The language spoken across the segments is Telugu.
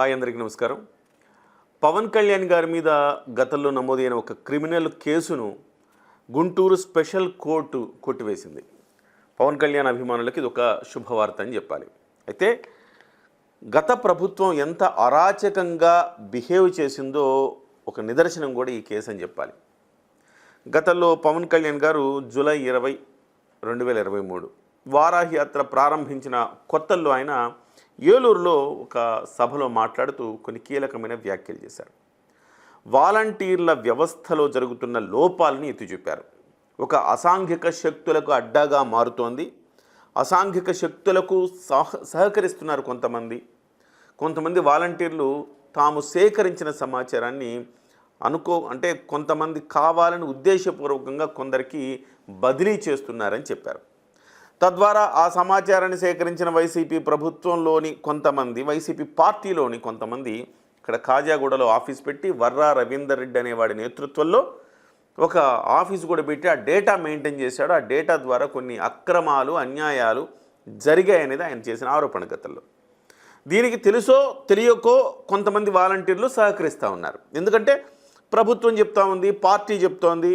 హాయ్ అందరికీ నమస్కారం. పవన్ కళ్యాణ్ గారి మీద గతంలో నమోదైన ఒక క్రిమినల్ కేసును గుంటూరు స్పెషల్ కోర్టు కొట్టివేసింది. పవన్ కళ్యాణ్ అభిమానులకి ఇది ఒక శుభవార్త అని చెప్పాలి. అయితే గత ప్రభుత్వం ఎంత అరాచకంగా బిహేవ్ చేసిందో ఒక నిదర్శనం కూడా ఈ కేసు అని చెప్పాలి. గతంలో పవన్ కళ్యాణ్ గారు జూలై ఇరవై రెండు వేల ఇరవై మూడు వారాహి యాత్ర ప్రారంభించిన కొత్తల్లో ఆయన ఏలూరులో ఒక సభలో మాట్లాడుతూ కొన్ని కీలకమైన వ్యాఖ్యలు చేశారు. వాలంటీర్ల వ్యవస్థలో జరుగుతున్న లోపాలని ఎత్తి చూపారు. ఒక అసాంఘిక శక్తులకు అడ్డాగా మారుతోంది. అసాంఘిక శక్తులకు సహ సహకరిస్తున్నారు కొంతమంది. కొంతమంది వాలంటీర్లు తాము సేకరించిన సమాచారాన్ని అనుకో అంటే కొంతమంది కావాలని ఉద్దేశపూర్వకంగా కొందరికి బదిలీ చేస్తున్నారని చెప్పారు. తద్వారా ఆ సమాచారాన్ని సేకరించిన వైసీపీ ప్రభుత్వంలోని కొంతమంది వైసీపీ పార్టీలోని కొంతమంది ఇక్కడ కాజాగూడలో ఆఫీస్ పెట్టి వర్రా రవీందర్ రెడ్డి అనేవాడి నేతృత్వంలో ఒక ఆఫీస్ కూడా పెట్టి ఆ డేటా మెయింటైన్ చేశాడు. ఆ డేటా ద్వారా కొన్ని అక్రమాలు అన్యాయాలు జరిగాయనేది ఆయన చేసిన ఆరోపణ గతంలో. దీనికి తెలుసో తెలియకో కొంతమంది వాలంటీర్లు సహకరిస్తూ ఉన్నారు. ఎందుకంటే ప్రభుత్వం చెప్తా ఉంది పార్టీ చెప్తోంది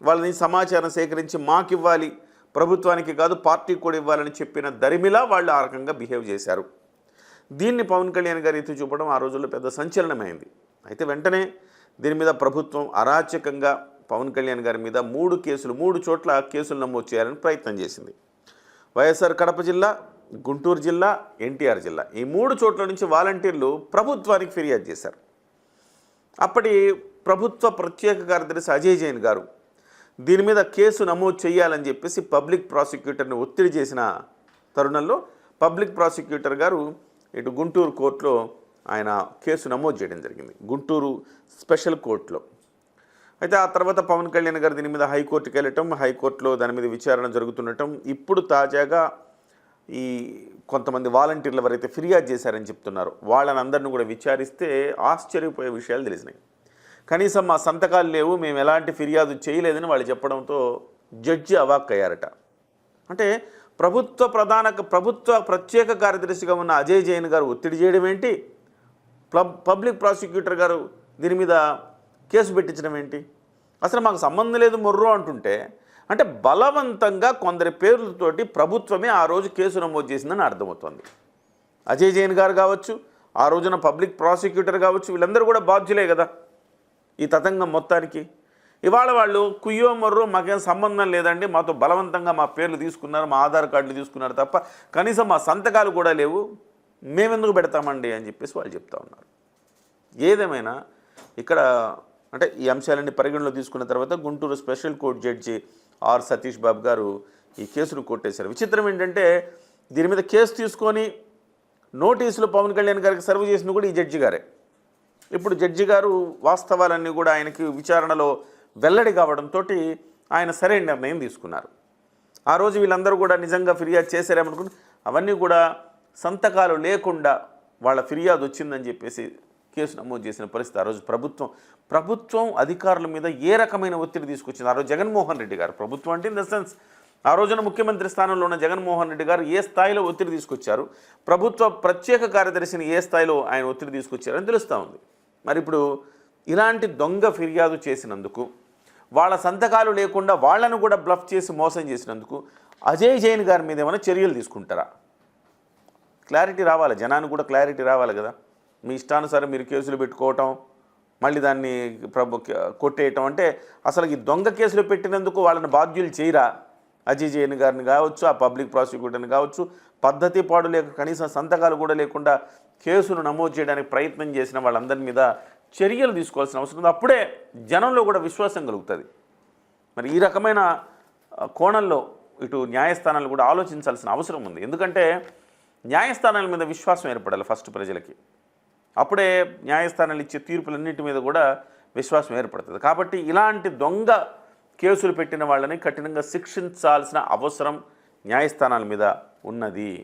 వాళ్ళని సమాచారం సేకరించి మాకు ఇవ్వాలి ప్రభుత్వానికి కాదు పార్టీకి కూడా ఇవ్వాలని చెప్పిన దరిమిలా వాళ్ళు ఆ రకంగా బిహేవ్ చేశారు. దీన్ని పవన్ కళ్యాణ్ గారు ఎత్తి చూపడం ఆ రోజుల్లో పెద్ద సంచలనమైంది. అయితే వెంటనే దీని మీద ప్రభుత్వం అరాచకంగా పవన్ కళ్యాణ్ గారి మీద మూడు కేసులు మూడు చోట్ల కేసులు నమోదు చేయాలని ప్రయత్నం చేసింది. వైఎస్ఆర్ కడప జిల్లా గుంటూరు జిల్లా ఎన్టీఆర్ జిల్లా ఈ మూడు చోట్ల నుంచి వాలంటీర్లు ప్రభుత్వానికి ఫిర్యాదు చేశారు. అప్పటి ప్రభుత్వ ప్రత్యేక కార్యదర్శి అజయ్ జైన్ గారు దీని మీద కేసు నమోదు చేయాలని చెప్పేసి పబ్లిక్ ప్రాసిక్యూటర్ని ఒత్తిడి చేసిన తరుణంలో పబ్లిక్ ప్రాసిక్యూటర్ గారు ఇటు గుంటూరు కోర్టులో ఆయన కేసు నమోదు చేయడం జరిగింది. గుంటూరు స్పెషల్ కోర్టులో. అయితే ఆ తర్వాత పవన్ కళ్యాణ్ గారు దీని మీద హైకోర్టుకి వెళ్ళటం హైకోర్టులో దాని మీద విచారణ జరుగుతుండటం ఇప్పుడు తాజాగా ఈ కొంతమంది వాలంటీర్లు ఎవరైతే ఫిర్యాదు చేశారని చెప్తున్నారు వాళ్ళని అందరిని కూడా విచారిస్తే ఆశ్చర్యపోయే విషయాలు తెలిసినాయి. కనీసం మా సంతకాలు లేవు మేము ఎలాంటి ఫిర్యాదు చేయలేదని వాళ్ళు చెప్పడంతో జడ్జి అవాక్ అయ్యారట. అంటే ప్రభుత్వ ప్రధాన ప్రభుత్వ ప్రత్యేక కార్యదర్శిగా ఉన్న అజయ్ జైన్ గారు ఒత్తిడి చేయడం ఏంటి? ప్లబ్ పబ్లిక్ ప్రాసిక్యూటర్ గారు దీని మీద కేసు పెట్టించడం ఏంటి? అసలు మాకు సంబంధం లేదు మొర్రో అంటుంటే అంటే బలవంతంగా కొందరి పేర్లతోటి ప్రభుత్వమే ఆ రోజు కేసు నమోదు చేసిందని అర్థమవుతోంది. అజయ్ జైన్ గారు కావచ్చు ఆ రోజున పబ్లిక్ ప్రాసిక్యూటర్ కావచ్చు వీళ్ళందరూ కూడా బాధ్యులే కదా. ఈ తతంగం మొత్తానికి. ఇవాళ వాళ్ళు కుయ్యో మర్రో మాకేం సంబంధం లేదండి. మాతో బలవంతంగా మా పేర్లు తీసుకున్నారు మా ఆధార్ కార్డులు తీసుకున్నారు తప్ప కనీసం మా సంతకాలు కూడా లేవు. మేమెందుకు పెడతామండి అని చెప్పేసి వాళ్ళు చెప్తా ఉన్నారు. ఏదేమైనా ఇక్కడ అంటే ఈ అంశాలన్నీ పరిగణలో తీసుకున్న తర్వాత Guntur special court judge R Satish Babu garu ఈ కేసును కొట్టేశారు. విచిత్రం ఏంటంటే దీని మీద కేసు తీసుకొని నోటీసులు పవన్ కళ్యాణ్ గారికి సర్వ్ చేసిన కూడా ఈ జడ్జి గారే. ఇప్పుడు జడ్జి గారు వాస్తవాలన్నీ కూడా ఆయనకి విచారణలో వెల్లడి కావడంతో ఆయన సరైన నిర్ణయం తీసుకున్నారు. ఆ రోజు వీళ్ళందరూ కూడా నిజంగా ఫిర్యాదు చేశారేమనుకుని అవన్నీ కూడా సంతకాలు లేకుండా వాళ్ళ ఫిర్యాదు వచ్చిందని చెప్పేసి కేసు నమోదు చేసిన పరిస్థితి ఆ రోజు ప్రభుత్వం ప్రభుత్వం అధికారుల మీద ఏ రకమైన ఒత్తిడి తీసుకొచ్చింది? ఆ రోజు జగన్మోహన్ రెడ్డి గారు ప్రభుత్వం అంటే ఇన్ ద సెన్స్ ఆ రోజున ముఖ్యమంత్రి స్థానంలో ఉన్న జగన్మోహన్ రెడ్డి గారు ఏ స్థాయిలో ఒత్తిడి తీసుకొచ్చారు? ప్రభుత్వ ప్రత్యేక కార్యదర్శిని ఏ స్థాయిలో ఆయన ఒత్తిడి తీసుకొచ్చారని తెలుస్తూ ఉంది. మరి ఇప్పుడు ఇలాంటి దొంగ ఫిర్యాదు చేసినందుకు వాళ్ళ సంతకాలు లేకుండా వాళ్ళను కూడా బ్లఫ్ చేసి మోసం చేసినందుకు అజయ్ జైన్ గారి మీద ఏమైనా చర్యలు తీసుకుంటారా? క్లారిటీ రావాలి జనానికి కూడా క్లారిటీ రావాలి కదా. మీ ఇష్టానుసారం మీరు కేసులు పెట్టుకోవటం మళ్ళీ దాన్ని ప్రభు కొట్టేయటం అంటే అసలు ఈ దొంగ కేసులు పెట్టినందుకు వాళ్ళని బాధ్యులు చేయరా? అజయ్ జైన్ గారిని కావచ్చు ఆ పబ్లిక్ ప్రాసిక్యూటర్ని కావచ్చు పద్ధతి పాడు లేక కనీసం సంతకాలు కూడా లేకుండా కేసును నమోదు చేయడానికి ప్రయత్నం చేసిన వాళ్ళందరి మీద చర్యలు తీసుకోవాల్సిన అవసరం ఉంది. అప్పుడే జనంలో కూడా విశ్వాసం కలుగుతుంది. మరి ఈ రకమైన కోణంలో ఇటు న్యాయస్థానాలు కూడా ఆలోచించాల్సిన అవసరం ఉంది. ఎందుకంటే న్యాయస్థానాల మీద విశ్వాసం ఏర్పడాలి ఫస్ట్ ప్రజలకి. అప్పుడే న్యాయస్థానాలు ఇచ్చే తీర్పులన్నింటి మీద కూడా విశ్వాసం ఏర్పడుతుంది. కాబట్టి ఇలాంటి దొంగ కేసులు పెట్టిన వాళ్ళని కఠినంగా శిక్షించాల్సిన అవసరం న్యాయస్థానాల మీద ఉన్నది.